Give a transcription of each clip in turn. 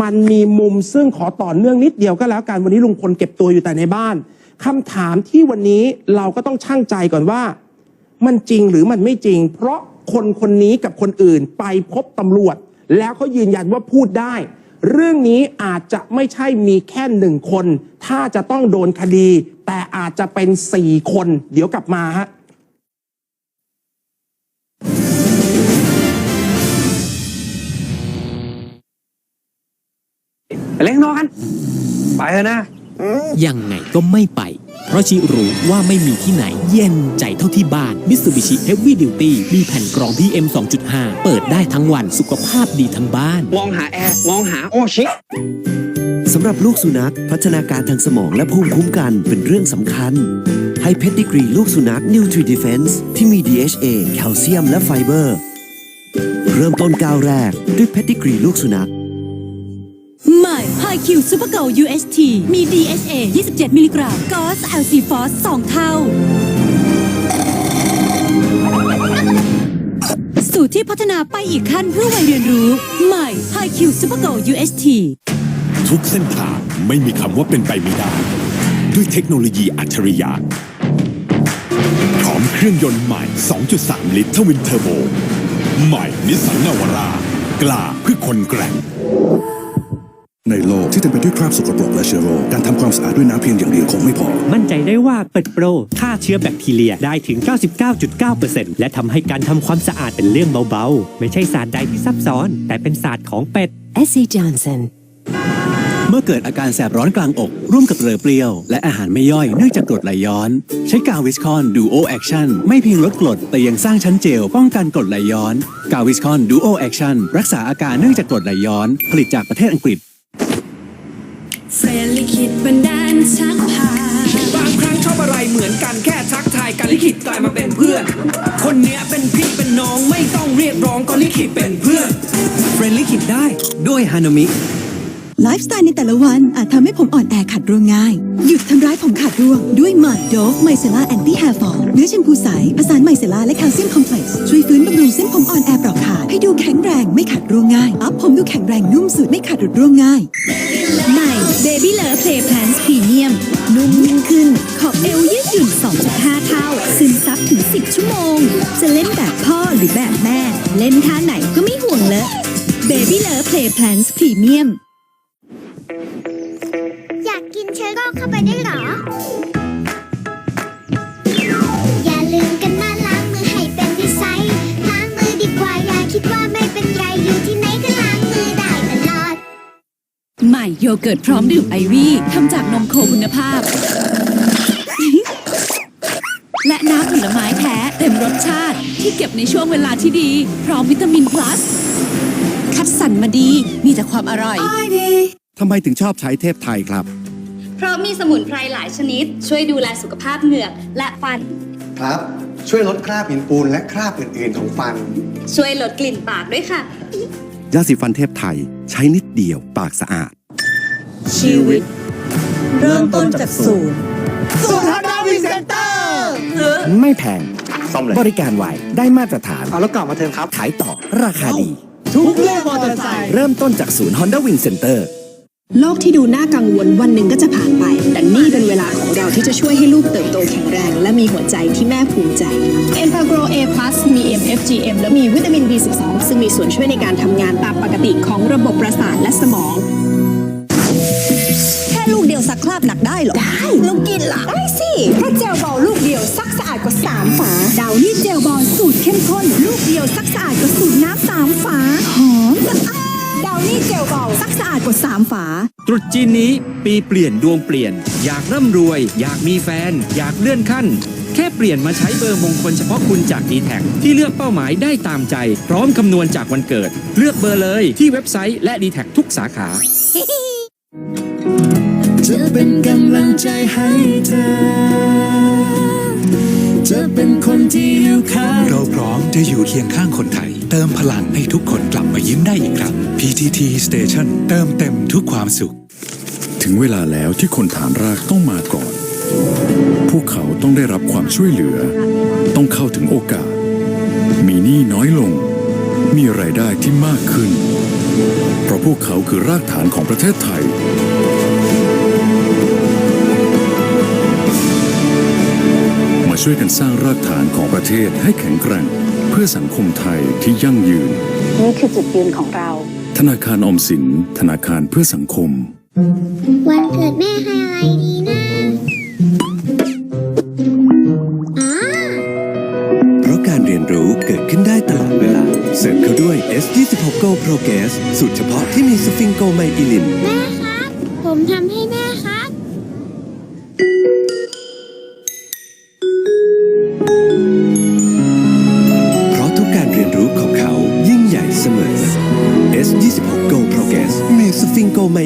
มันมีมุมซึ่งขอต่อเนื่องนิดเดียวก็แล้วกันวันนี้ลุงพลเก็บตัวอยู่แต่ในบ้านคำถามที่วันนี้เราก็ต้องชั่งใจก่อนว่า มันจริงหรือมันไม่จริง เพราะคนคนนี้กับคนอื่นไปพบตำรวจ แล้วเขายืนยันว่าพูดได้ เรื่องนี้อาจจะไม่ใช่มีแค่หนึ่งคน ถ้าจะต้องโดนคดี แต่อาจจะเป็นสี่คน เดี๋ยวกลับมาฮะ ไปเล่นข้างนอกกัน ไปเถอะนะ ยังไงก็ไม่ไป เพราะชิรู้ว่าไม่มีที่ไหนเย็นใจเท่าที่บ้าน Mitsubishi Heavy Duty มีแผ่นกรอง PM 2.5 เปิดได้ทั้งวันสุขภาพดีทั้งบ้าน มองหาแอร์ มองหาโอชิสำหรับลูกสุนัข พัฒนาการทางสมองและภูมิคุ้มกันเป็นเรื่องสำคัญ ให้เพชรดีกรีลูกสุนัข Nutri Defense ที่มี DHA แคลเซียมและไฟเบอร์ เริ่มต้นก้าวแรกด้วยเพชรดีกรีลูกสุนัขใหม่ High Q Super Go UHT มี DHA 27 มิลลิกรัมกอส LC Force 2 เท่า สูตรที่พัฒนาไปอีกขั้นเพื่อวัยเรียนรู้ ใหม่ High Q Super Go UHT ทุกเส้นทางไม่มีคำว่าเป็นไปไม่ได้ ด้วยเทคโนโลยีอัจฉริยะพร้อมเครื่องยนต์ใหม่ 2.3 ลิตรทวินเทอร์โบ ใหม่นิสสันนาวาร่ากล้าเพื่อคนแกร่ง ในโลกที่เต็มไปด้วยคราบสกปรกและเชื้อโรคการทำความสะอาดด้วยน้ำเพียงอย่างเดียวคงไม่พอ มั่นใจได้ว่าเป็ดโปรฆ่าเชื้อแบคทีเรียได้ถึง 99.9%และทำให้การทำความสะอาดเป็นเรื่องเบาๆ ไม่ใช่ศาสตร์ใดที่ซับซ้อน แต่เป็นศาสตร์ของเป็ด SC Johnson เมื่อเกิดอาการแสบร้อนกลางอก ร่วมกับเรือเปรี้ยว และอาหารไม่ย่อยเนื่องจากกรดไหลย้อน ใช้กาวิสคอนดูโอแอคชั่นไม่เพียงลดกรด แต่ยังสร้างชั้นเจลป้องกันกรดไหลย้อน กาวิสคอนดูโอแอคชั่นรักษาอาการเนื่องจากกรดไหลย้อน ผลิตจากประเทศอังกฤษ เฟรนลิคิดบันดาลชักพาบางครั้งชอบอะไรเหมือนกันแค่ทักทายกันลิขิตกลายมาเป็นเพื่อน คนเนี้ยเป็นพี่เป็นน้องไม่ต้องเรียกร้องก็ลิขิตเป็นเพื่อนเฟรนลิขิตได้ด้วยฮานามิ ไลฟ์สไตล์ในแต่ละวันอาจทำให้ผมอ่อนแอขาดร่วงง่าย หยุดทำร้ายผมขาดร่วง ด้วยใหม่โดฟไมเซล่าแอนตี้แฮร์ฟอลเนื้อแชมพูใสผสานไมเซล่าและแคลเซียมคอมเพล็กซ์ช่วยฟื้นบำรุงเส้นผมอ่อนแอเปราะขาดให้ดูแข็งแรงไม่ขาดร่วงง่ายอัพผมดูแข็งแรงนุ่มสุดไม่ขาดหลุดร่วงง่ายใหม่ Baby Love Play Plans Premium นุ่มยิ่งขึ้น ขอบเอวยืดหยุ่น 2.5 เท่า ซึมซับถึง 10 ชั่วโมง จะเล่นแบบพ่อหรือแบบแม่ เล่นท่าไหนก็ไม่ห่วงเลย Baby Love Play Plans Premium อยากกินเชื้อโรคเข้าไปได้เหรอ ยเกิร์ตพร้อมดื่มไอวี่ทำจากนมโคคุณภาพ และน้ำผลไม้แท้เต็มรสชาติ ที่เก็บในช่วงเวลาที่ดี พร้อมวิตามิน plus คัดสรรมาดีมีแต่ความอร่อย ทำไมถึงชอบใช้เทพไทยครับ เพราะมีสมุนไพรหลายชนิด ช่วยดูแลสุขภาพเหงือกและฟัน ครับ ช่วยลดคราบหินปูนและคราบอื่นๆของฟัน ช่วยลดกลิ่นปากด้วยค่ะ ยาสีฟันเทพไทย ใช้นิดเดียวปากสะอาด ชีวิต เริ่มต้นจากศูนย์ไม่แพงบริการไวได้มาตรฐานเอาแล้วกลับมาเถอะครับ ขายต่อราคาดี ทุกเรื่องมอเตอร์ไซค์เริ่มต้นจากศูนย์ Honda Wing Center โลกที่ดูน่ากังวลวันหนึ่งก็จะผ่านไป แต่นี่เป็นเวลาของเราที่จะช่วยให้ลูกเติบโตแข็งแรง และมีหัวใจที่แม่ภูมิใจ e n p a g r o A Plus มี MFGM และมีวิตามิน B12 ซึ่งมีส่วนช่วยในการทำงานตามปกติของระบบประสาทและสมองแค่ลูกเดียว ซักคราบหนักได้เหรอ ได้ลูกกินล่ะ ได้สิเพราะเจลบอลลูกเดียวซักสะอาดกว่า 3 ฝา ดาวนี่เจลบอลสูตรเข้มข้น ลูกเดียวซักสะอาดกว่าสูตรน้ำสามฝา หอมสะอาดดาวนี่เจลบอลซักสะอาดกว่า 3 ฝา ตรุษจีนนี้ปีเปลี่ยนดวงเปลี่ยน อยากร่ำรวย อยากมีแฟน อยากเลื่อนขั้น แค่เปลี่ยนมาใช้เบอร์มงคลเฉพาะคุณจาก d t แทที่เลือกเป้าหมายได้ตามใจ พร้อมคำนวณจากวันเกิด เลือกเบอร์เลยที่เว็บไซต์และ d t แททุกสาขา จะเป็นกำลังใจให้เธอ จะเป็นคนที่อยู่ข้างเราพร้อมจะอยู่เคียงข้างคนไทย เติมพลังให้ทุกคนกลับมายิ้มได้อีกครั้ง PTT Station เติมเต็มทุกความสุข ถึงเวลาแล้วที่คนฐานรากต้องมาก่อน พวกเขาต้องได้รับความช่วยเหลือ ต้องเข้าถึงโอกาส มีหนี้น้อยลง มีรายได้ที่มากขึ้น เพราะพวกเขาคือรากฐานของประเทศไทย ช่วยกันสร้างรากฐานของประเทศให้แข็งแกร่ง เพื่อสังคมไทยที่ยั่งยืน นี่คือจุดยืนของเรา ธนาคารออมสิน ธนาคารเพื่อสังคม วันเกิดแม่ให้อะไรดีนะอ๋อเพราะการเรียนรู้เกิดขึ้นได้ตลอดเวลา เสริมเข้าด้วย S26 Go Progress สูตรเฉพาะที่มีสฟิงโกไมอิลิน แม่ครับ ผมทำให้แม่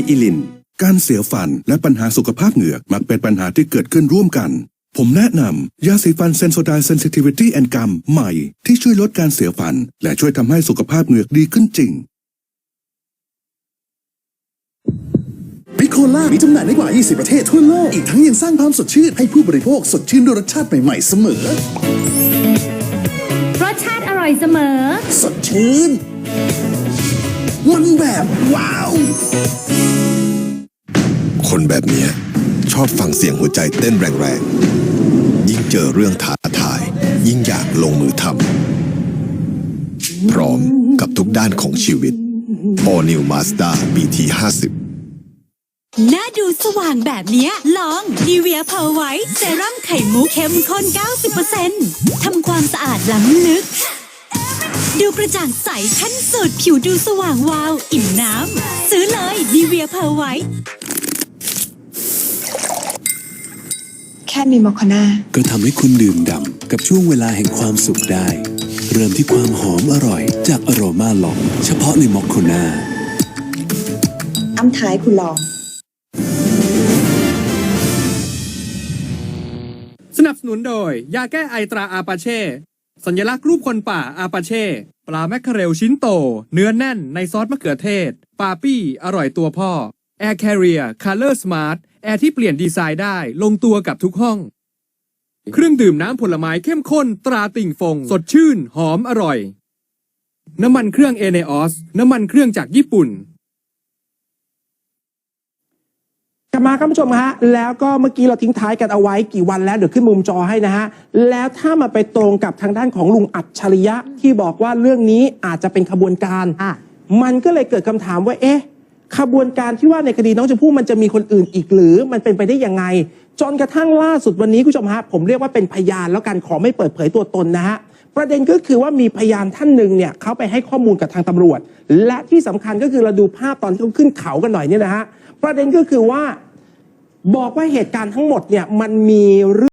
อิลิน การเสียฟันและปัญหาสุขภาพเหงือกมักเป็นปัญหาที่เกิดขึ้นร่วมกัน ผมแนะนำยาสีฟันเซนโซไดเซนซิทิวิตี้แอนกัมใหม่ ที่ช่วยลดการเสียฟัน และช่วยทำให้สุขภาพเหงือกดีขึ้นจริงพิโคล่ามีจำหน่ายในกว่า 20 ประเทศทั่วโลก อีกทั้งยังสร้างความสดชื่นให้ผู้บริโภคสดชื่นด้วยรสชาติใหม่ ๆ เสมอ รสชาติอร่อยเสมอ สดชื่น มันแบบ ว้าว คนแบบนี้ชอบฟังเสียงหัวใจเต้นแรงๆ ยิ่งเจอเรื่องท้าทาย ยิ่งอยากลงมือทำพร้อมกับทุกด้านของชีวิต All New Mazda BT 50 หน้าดูสว่างแบบนี้ลอง n ีเวียเพอร์ไว้เซรั่มไข่มุกเข้มข้น 90%ทำความสะอาดล้ำลึก ดูกระจ่างใสขั้นสุด ผิวดูสว่างวาว อิ่มน้ำ ซื้อเลย n ีเวียเพอร์ไว้แค่มีมอคนาก็ทำให้คุณดื่มด่ำกับช่วงเวลาแห่งความสุขได้ เริ่มที่ความหอมอร่อยจากอโรมาลอง เฉพาะในมอคโคนาอ้ำท้ายคุณลอง สนับสนุนโดย ยาแก้ไอตราอาปาเช่ สัญลักษณ์รูปคนป่าอาปาเช่ ปลาแมคเคอเรลชิ้นโต เนื้อแน่นในซอสมะเขือเทศ ปาปี้ อร่อยตัวพ่อ Air Carrier Color Smart แอร์ที่เปลี่ยนดีไซน์ได้ลงตัวกับทุกห้อง เครื่องดื่มน้ำผลไม้เข้มข้นตราติ่งฟง สดชื่น หอมอร่อย น้ำมันเครื่องเอเนออสน้ำมันเครื่องจากญี่ปุ่นกลับมาครับผู้ชมฮะแล้วก็เมื่อกี้เราทิ้งท้ายกันเอาไว้กี่วันแล้วเดี๋ยวขึ้นมุมจอให้นะฮะแล้วถ้ามาไปตรงกับทางด้านของลุงอัจฉริยะที่บอกว่าเรื่องนี้อาจจะเป็นขบวนการ มันก็เลยเกิดคำถามว่าเอ๊ะ ขบวนการที่ว่าในคดีน้องชมพู่มันจะมีคนอื่นอีกหรือมันเป็นไปได้ยังไง จนกระทั่งล่าสุดวันนี้คุณผู้ชมฮะผมเรียกว่าเป็นพยานแล้วกันขอไม่เปิดเผยตัวตนนะฮะประเด็นก็คือว่ามีพยานท่านหนึ่งเนี่ยเขาไปให้ข้อมูลกับทางตำรวจ และที่สำคัญก็คือเราดูภาพตอนที่เขาขึ้นเขากันหน่อยเนี่ยนะฮะประเด็นก็คือว่าบอกว่าเหตุการณ์ทั้งหมดเนี่ยมันมีเรื่อง